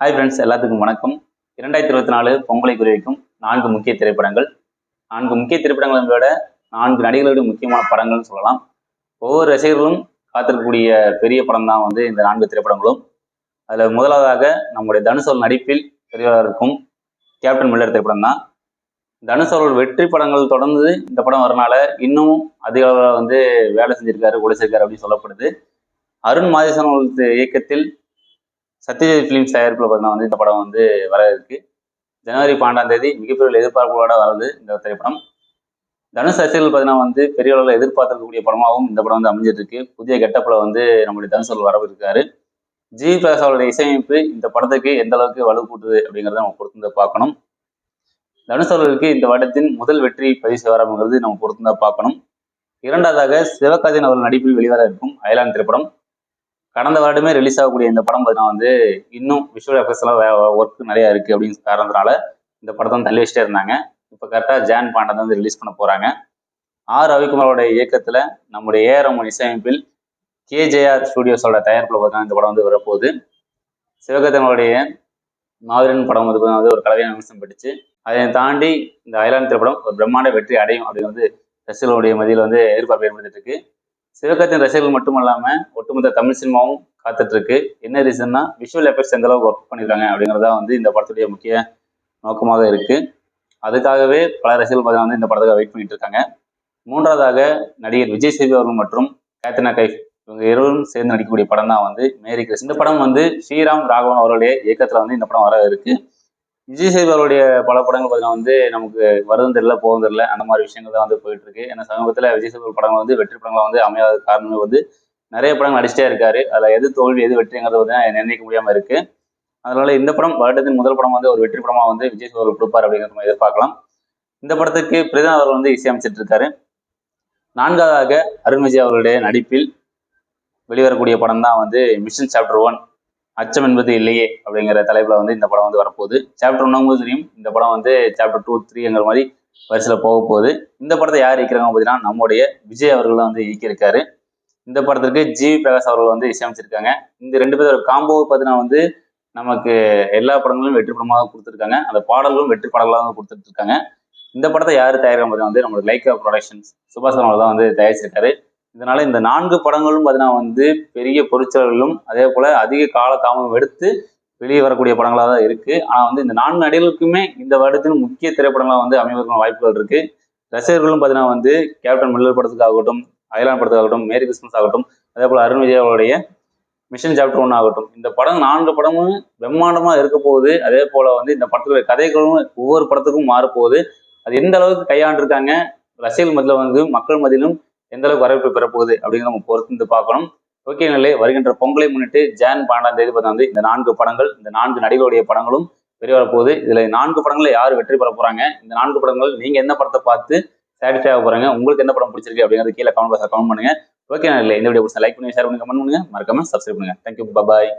Hi friends எல்லாத்துக்கும் வணக்கம். இரண்டாயிரத்தி இருபத்தி நாலு பொங்கலை குறிவைக்கும் நான்கு முக்கிய திரைப்படங்கள். நான்கு முக்கிய திரைப்படங்களை விட நான்கு நடிகர்களுடைய முக்கியமான படங்கள்னு சொல்லலாம். ஒவ்வொரு ரசிகர்களும் காத்திருக்கக்கூடிய பெரிய படம் தான் வந்து இந்த நான்கு திரைப்படங்களும். அதில் முதலாவதாக நம்முடைய தனுசோல் நடிப்பில் பெரியவராக இருக்கும் கேப்டன் மில்லர் திரைப்படம் தான். தனுஷ் வெற்றி படங்கள் தொடர்ந்து இந்த படம் வரனால இன்னும் அதிக அளவில் வந்து வேலை செஞ்சிருக்காரு உழைச்சிருக்காரு அப்படின்னு சொல்லப்படுது. அருண் மாதேசன் இயக்கத்தில் சத்யஜித் ஃபிலிம்ஸ் தயாரிப்பில் பார்த்தீங்கன்னா வந்து இந்த படம் வந்து வர இருக்கு ஜனவரி பன்னெண்டாம் தேதி மிகப்பெரிய எதிர்பார்ப்புகளோட வருது இந்த திரைப்படம். தனுஷ் ரசிகர்கள் பார்த்தீங்கன்னா வந்து பெரிய அளவில் எதிர்பார்த்திருக்கக்கூடிய படமாகவும் இந்த படம் வந்து அமைஞ்சிட்டு இருக்கு புதிய கெட்டப்பில் வந்து நம்முடைய தனுஷ் வரவிருக்காரு ஜி பிரகாஷ் அவருடைய இசையமைப்பு இந்த படத்துக்கு எந்த அளவுக்கு வலு கூட்டுது அப்படிங்கிறத நம்ம பொறுத்து பார்க்கணும். தனுஷ் அவர்களுக்கு இந்த படத்தின் முதல் வெற்றி பதிவு செய்வாராங்கிறது நம்ம பொறுத்து தான் பார்க்கணும். இரண்டாவதாக சிவகார்த்திகேயன் அவர்கள் நடிப்பில் வெளிவர இருக்கும் அயலான் திரைப்படம். கடந்த வருடமே ரிலீஸ் ஆகக்கூடிய இந்த படம் பார்த்தீங்கன்னா வந்து இன்னும் விஷுவல் எஃபெக்ட்ஸ் எல்லாம் ஒர்க் நிறைய இருக்கு அப்படின்னு காரணத்தினால இந்த படத்தை வந்து தள்ளி வச்சுட்டே இருந்தாங்க. இப்போ கரெக்டாக ஜான் பாண்டை வந்து ரிலீஸ் பண்ண போறாங்க. ஆர் ரவிக்குமாரோட இயக்கத்தில் நம்முடைய ஏஆர் இசையமைப்பில் கேஜேஆர் ஸ்டுடியோஸோட தயாரிப்பில் பார்த்தீங்கன்னா இந்த படம் வந்து வரப்போகுது. சிவகத்தனுடைய மாவீரன் படம் வந்து வந்து ஒரு கலவையான அம்சம் பெற்றுச்சு. அதை தாண்டி இந்த அயலான் திரைப்படம் ஒரு பிரம்மாண்ட வெற்றி அடையும் அப்படின்னு வந்து ரசிகர்களுடைய மதியில் வந்து எதிர்பார்ப்பு ஏற்படுத்திட்டு இருக்கு. சிவகார்த்தியின் ரசிகர்கள் மட்டும் இல்லாமல் ஒட்டுமொத்த தமிழ் சினிமாவும் காத்துட்டு இருக்கு என்ன ரீசன்னா விஷுவல் எஃபெக்ட்ஸ் எந்த அளவுக்கு ஒர்க் பண்ணியிருக்காங்க அப்படிங்கிறதா வந்து இந்த படத்துடைய முக்கிய நோக்கமாக இருக்கு. அதுக்காகவே பல ரசிகர்கள் பார்த்தீங்கன்னா வந்து இந்த படத்துக்காக வெயிட் பண்ணிட்டு இருக்காங்க மூன்றாவதாக நடிகர் விஜய் சேவி அவர்கள் மற்றும் கேத்ரினா கைஃப். இவங்க இருவரும் சேர்ந்து நடிக்கக்கூடிய படம் தான் வந்து மேரி கிறிஸ் இந்த படம் வந்து ஸ்ரீராம் ராகவன் அவருடைய இயக்கத்துல வந்து இந்த படம் வர இருக்கு. விஜய் சேவி பல படங்கள் பார்த்தீங்கன்னா வந்து நமக்கு வருதும் தெரியல போகும் தெரியல. அந்த மாதிரி விஷயங்கள் தான் வந்து போயிட்டு இருக்கு ஏன்னா சமீபத்தில் விஜய் சேவி படங்கள் வந்து வெற்றி படங்களை வந்து அமையாத காரணம் வந்து நிறைய படங்கள் நடிச்சிட்டே இருக்காரு. அதில் எது தோல்வி எது வெற்றிங்கிறது வந்து நிர்ணயிக்க முடியாமல் இருக்கு. அதனால இந்த படம் வருடத்தின் முதல் படம் வந்து ஒரு வெற்றி படமாக வந்து விஜய் சேவி கொடுப்பார் அப்படிங்கிற நம்ம எதிர்பார்க்கலாம். இந்த படத்துக்கு பிரதான் அவர்கள் வந்து இசையமைச்சிட்டு இருக்காரு நான்காவதாக அருண் விஜய் அவர்களுடைய நடிப்பில் வெளிவரக்கூடிய படம் தான் வந்து மிஷன் சாப்டர் ஒன் அச்சம் என்பது இல்லையே அப்படிங்கிற தலைப்புல வந்து இந்த படம் வந்து வரப்போகுது. சாப்டர் ஒன்னும் தெரியும். இந்த படம் வந்து சாப்டர் டூ த்ரீங்கிற மாதிரி வரிசையில் போக போகுது. இந்த படத்தை யார் இயக்கிறாங்க பார்த்தீங்கன்னா நம்முடைய விஜய் அவர்கள் வந்து இயக்கியிருக்காரு. இந்த படத்திற்கு ஜி. பிரகாஷ் அவர்கள் வந்து இசையமைச்சிருக்காங்க. இந்த ரெண்டு பேரோட காம்போ பார்த்தீங்கன்னா வந்து நமக்கு எல்லா படங்களும் வெற்றி படமாக கொடுத்துருக்காங்க. அந்த பாடல்களும் வெற்றி பாடல்களாக கொடுத்துட்டு இருக்காங்க இந்த படத்தை யார் தயாரிக்க பார்த்தீங்கன்னா வந்து நம்மளுக்கு லைக்கா ப்ரொடக்ஷன்ஸ் சுபாஷ் அவர்கள் தான் வந்து தயாரிச்சிருக்காரு. இதனால இந்த நான்கு படங்களும் பார்த்தீங்கன்னா வந்து பெரிய பொருட்செலவுகளும் அதே போல அதிக காலதாமம் எடுத்து வெளியே வரக்கூடிய படங்களாக தான் இருக்கு. ஆனால் வந்து இந்த நான்கு நடிகர்களுக்குமே இந்த வருடத்தின் முக்கிய திரைப்படங்களாக வந்து அமைவதற்கான வாய்ப்புகள் இருக்கு. ரசிகர்களும் பார்த்தீங்கன்னா வந்து கேப்டன் மில்லர் படத்துக்காகட்டும் அயலான் படத்துக்காகட்டும் மேரி கிறிஸ்மஸ் ஆகட்டும் அதே போல அருண் விஜய் அவருடைய மிஷன் சாப்டர் ஒன் ஆகட்டும். இந்த படம் நான்கு படமும் பிரம்மாண்டமாக இருக்க போகுது. அதே போல வந்து இந்த படத்துடைய கதைகளும் ஒவ்வொரு படத்துக்கும் மாறப்போகுது. அது எந்த அளவுக்கு கையாண்டிருக்காங்க? ரசிகர்கள் மத்தியில் வந்து மக்கள் மத்தியிலும் எந்த அளவுக்கு வரவேற்பு பெறப்போகுது அப்படிங்கிறத நம்ம பொறுத்து பார்க்கணும். ஓகே நிலை வருகின்ற பொங்கலை முன்னிட்டு ஜான் பன்னெண்டாம் தேதி பார்த்தா வந்து இந்த நான்கு படங்கள் இந்த நான்கு நடிகருடைய படங்களும் வெளிவரப்போகுது. இதுல நான்கு படங்களை யார் வெற்றி பெற போறாங்க? இந்த நான்கு படங்கள் நீங்க என்ன படத்தை பார்த்து சாட்டிஸ்ஃபை ஆக போறாங்க? உங்களுக்கு என்ன படம் பிடிச்சிருக்கு அப்படிங்கிறது கீழே கமெண்ட் பாக்ஸ் கமெண்ட் பண்ணுங்க. ஓகே இல்லை இந்த வீடியோ லைக் பண்ணுங்க ஷேர் பண்ணுங்க கமெண்ட் பண்ணுங்க. மறக்காம சப்ஸ்கிரைப் பண்ணுங்க. Thank you bye